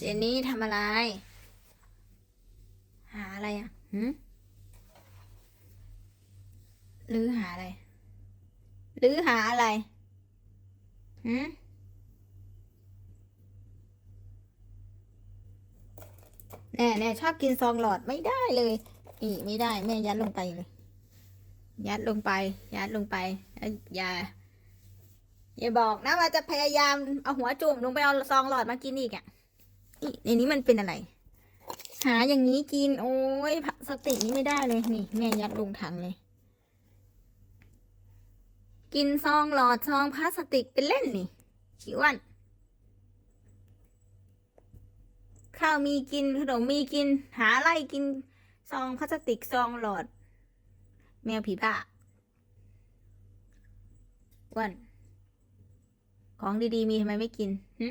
เจนนี่ทำอะไร หาอะไรอะหืมหรือหาอะไร หรือหาอะไรหืมแน่แน่ชอบกินซองหลอดไม่ได้เลยนี่ไม่ได้แม่ยัดลงไปเลย ยัดลงไป ยัดลงไปอ้ยอย่าอย่าบอกนะว่าจะพยายามเอาหัวจุ่มลงไปเอาซองหลอดมากินอีกอะ นี่ในนี้มันเป็นอะไร หาอย่างนี้กิน โอ้ยพลาสติกนี่ไม่ได้เลยนี่ แม่ยัดลงถังเลย กินซองหลอดซองพลาสติกเป็นเล่นนี่หิวอันข้าวมีกินขนมมีกิน หาอะไรกินซองพลาสติกซองหลอด แมวผีบ้าอ้วันของดีๆมีทำไมไม่กินหึ